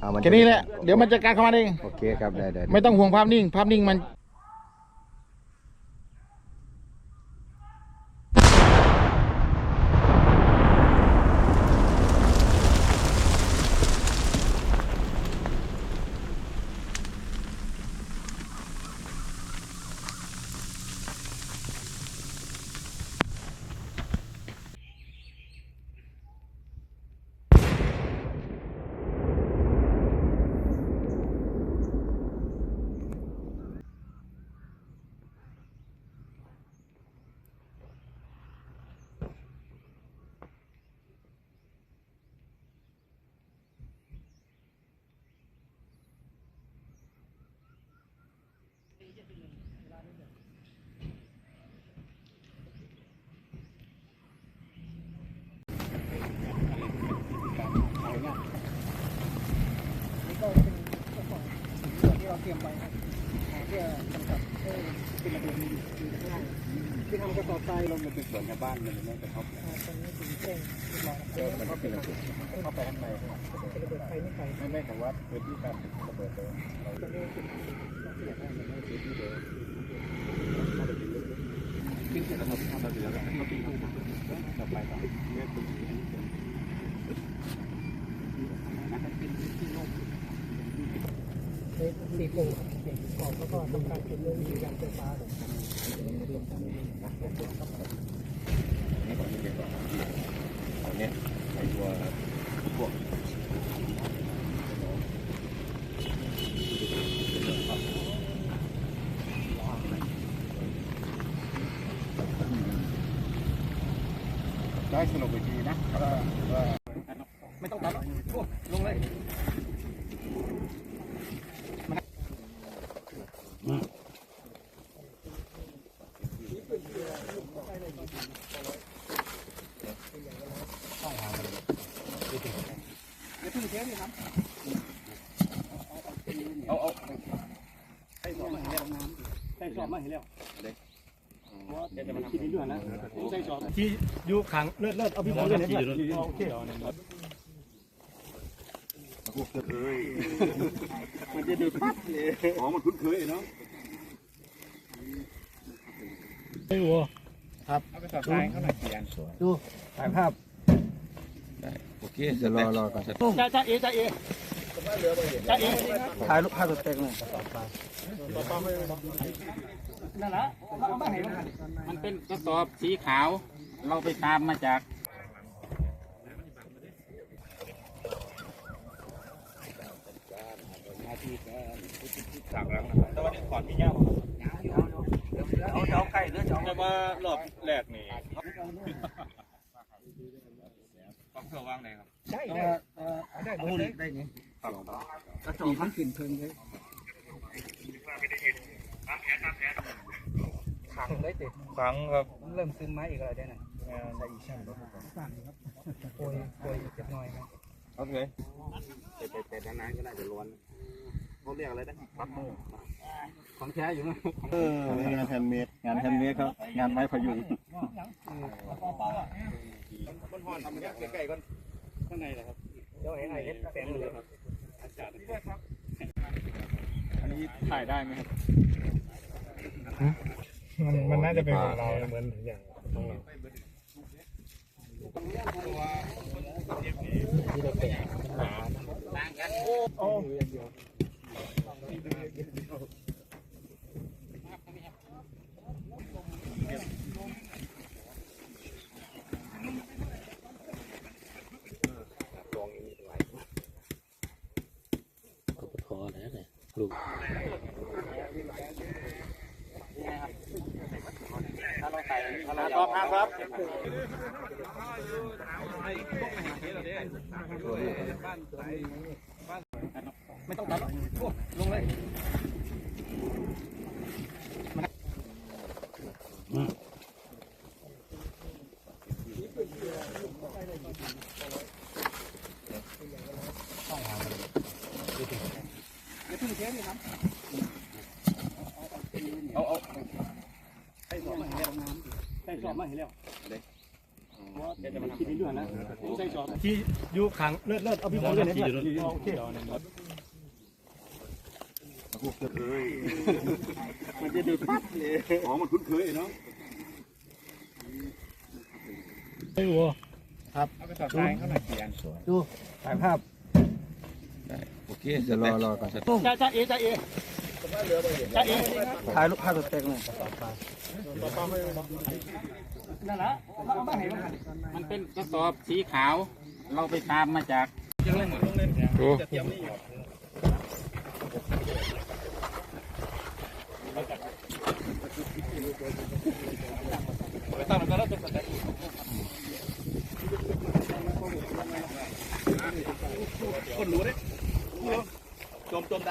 เอามันแค่นี้แหละ เดี๋ยวมันจัดการเข้ามาเอง โอเคครับ ได้ได้ไม่ต้องห่วงภาพนิ่ง ภาพนิ่งมัน เป็นกระป๋องส่วนที่เราเตรียมไว้ครับเพื่อกำจัดให้เป็นระเบียบอยู่ข้างล่างที่ทำกระสอบทรายลงมาเป็นส่วนชาวบ้านมันไม่กระทบตอนนี้ถึงเร่เรียบร้อยแล้วมันก็เป็นระเบียบเข้าไปข้างในเป็นระเบิดไฟไม่ไกลไม่ไม่แต่ว่าพื้นที่การระเบิดเลยเรา ตอนนี้เป็นขึ้นเสร็จแล้วเราทำระเบียบแล้วเราปีนขึ้นต่อไปต่อใช้สีโป่งเด็กขอบแล้วก็ทำการเป็นเรื่องมีการไฟฟ้าเลย นี่ก่อนที่เรียนก่อนอันนี้ไอตัวพวก ได้สนุกไปทีนะไม่ต้องตัดลงเลยเอาเอาใส่สอบมาเห็นแล้ว ทำคิดนี้ด้วยนะใส่สอบที่อยู่ขังเลิศเลิศเอาพี่บอลเลยนะโอเคมันจะดูปั๊บเลยอ๋อมันคุ้นเคยเนาะไม่วัวเอาไปสอบทายเขาหน่อยเขียนดูถ่ายภาพโอเคจะรอรอก่อนจ้าจ้าเอจ้าเอจ้าเอ ถ่ายรูปภาพตัวเต็งเลยนั่นละมันเป็นกระสอบสีขาว เราไปตามมาจากเอาเจ้าไก่หรือเจ้าจะมารอบแรกนี่ต้องเพื่อว่างไหนครับ ใช่ได้ได้หมดได้ กระจกมันขึ้นเพิ่งเลยขังเลยติดครั้งครับเริ่มซึมมาอีกแล้วได้ไหนใส่อีกชั้นสั่งครับโปรยโปรยเจ็บหน่อยครับโอเคแต่แต่แต่นานๆก็น่าจะร้อนเขาเรียกอะไรนะปักโมของแท้อยู่นะเอองานแฮนด์เมดงานแฮนด์เมดครับ งานไม้พยุงใกล้ๆก่อนข้างในนะครับเดี๋ยวไอ้ไอ้เฮ็ดแสงเลยครับ อันนี้ถ่ายได้ไหมครับ มันมันน่าจะเป็นของเราเหมือนอย่างของเราที่เราเป็นหนาต่างกันโอ้รอบห้าครับไม่ต้องตัดหรอกลงเลย อาเอาใส่สอบมาเห็นแล้วใส่สอบมาเห็นแล้วคิดในเรื่องนะใช่จอบที่อยู่ขังเลิศเลิศเอาพี่ผมเลยนะโอเคมันจะดูปั๊บเลยอ๋อมันคุ้นเคยเนาะไม่รู้เอาไปสอดทรายเขาหน่อยเขียนดูถ่ายภาพโอเคจะรอรอก่อนจ้าจ้าเอจ้าเอจ้าเอ ถ่ายรูปภาพตัวเต็งเลยนั่นแหละเอามาให้มันมันเป็นกระสอบสีขาว เราไปตามมาจากโอ้ไปตั้งแล้วก็แล้วจะสแตนคนรู้เด้จมจมด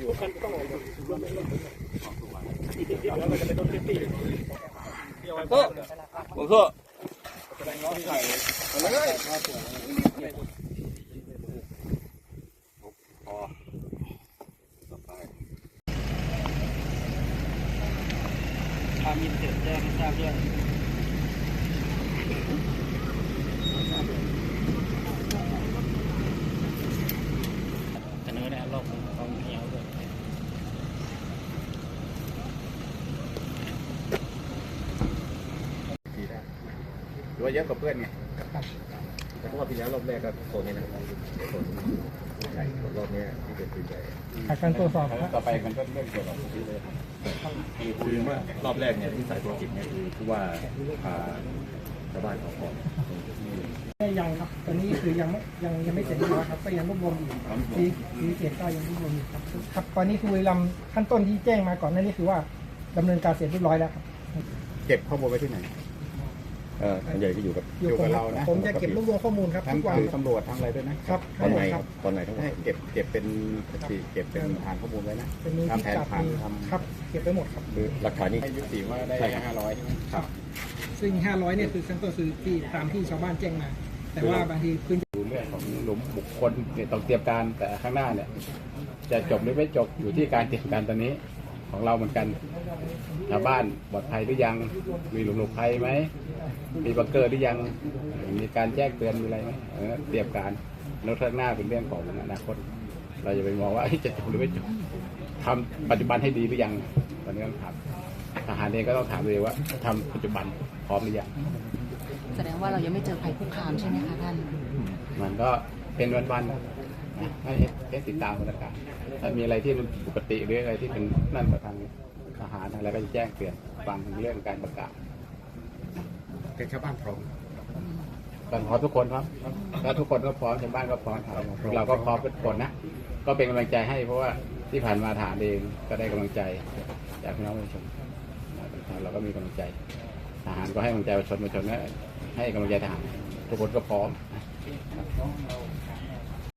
ครั้งนึงเตรียมมาอยู่ผมก็ความมีเสียแจ้งให้ทราบด้วยเสนอแนวโลกของเหี่ยวด้วย ห รือว่าเยอะกว่าเพื่อนไงแต่รอบที่แล้วรอบแรกก็โซนนี้นะครับโซนใหญ่รอบนี้ที่เป็นปืนใหญ่การตรวจสอบต่อไปมันก็เรื่องเกี่ยวกับพวกนี้เลยคือว่ารอบแรกเนี่ยที่สายธุรกิจเนี่ยคือผู้ว่าพาชาวบ้านออกก่อนยังครับตอนนี้คือยังไม่ยังยังไม่เสร็จดีครับ ก็ยังรวบรวมอยู่ทีทีเกียรก็ยังรวบรวมอยู่ครับครับตอนนี้คือบุรีรัมย์ขั้นต้นที่แจ้งมาก่อนหนั่นนี่คือว่าดำเนินการเสร็จเรียบร้อยแล้วครับ เก็บข้อมูลไว้ที่ไหน เออส่วนใหญ่ก็อยู่กับอยู่ผมอยู่กับเรานะผมจะเก็บรวบรวมข้อมูลครับทั้งทุกวันคือครับตำรวจทั้งอะไรด้วยนะครับตอนไหนคครัรับบตอนไหนทั้งหมดให้เก็บเก็บเป็นสถิติเก็บเป็นฐานข้อมูลไว้นะเป็นมีทำที่แผนกัดพันมีทำครับเก็บไปหมดครับคือหลักฐานนี้ให้ยุติว่าได้ใช่ครับห้าร้อยใช่ไหมครับ ซึ่ง500เนี่ยคือขั้นต้นคือที่ตามที่ชาวบ้านแจ้งมา แต่ว่าบางทีพื้นดูเรื่องของหลุมบุคคลเนี่ยต้องเตรียมการแต่ข้างหน้าเนี่ย จะจบหรือไม่จบอยู่ที่การเตรียมการตอนนี้ ของเราเหมือนกันชาวบ้านปลอดภัยหรือยัง มีหลุมหลบภัยไหม มีบังเกอร์หรือยัง มีการแจ้งเตือนมีอะไรไหมเออเตรียมการแล้วข้างหน้าเป็นเรื่องของอนาคต เราจะไปมองว่าเอ้ยจะจบหรือไม่จบทำปัจจุบันให้ดีหรือยังตอนนี้ต้องถามทหารเองก็ต้องถามตัวเองว่าทำปัจจุบันพร้อมหรือยังแสดงว่าเรายังไม่เจอภัยคุกคามใช่ไหมคะท่าน มันก็เป็นวันๆนะให้ให้ติดตามสถานการณ์ ถ้ามีอะไรที่มันปกติหรืออะไรที่เป็นนั่นกับทางทหารอะไรก็จะแจ้งเตือนฟังถึงเรื่องการประกาศแต่ชาวบ้านพร้อมตอนพร้อมทุกคนครับถ้าทุกคนก็พร้อมชาวบ้านก็พร้อมครับเราก็พร้อมทุกคนนะก็เป็นกำลังใจให้เพราะว่าที่ผ่านมาฐานเองก็ได้กำลังใจจากพี่น้องประชาชนเราก็มีกำลังใจทหารก็ให้กำลังใจประชาชนประชาชนก็ให้กำลังใจทหารทุกคนก็พร้อม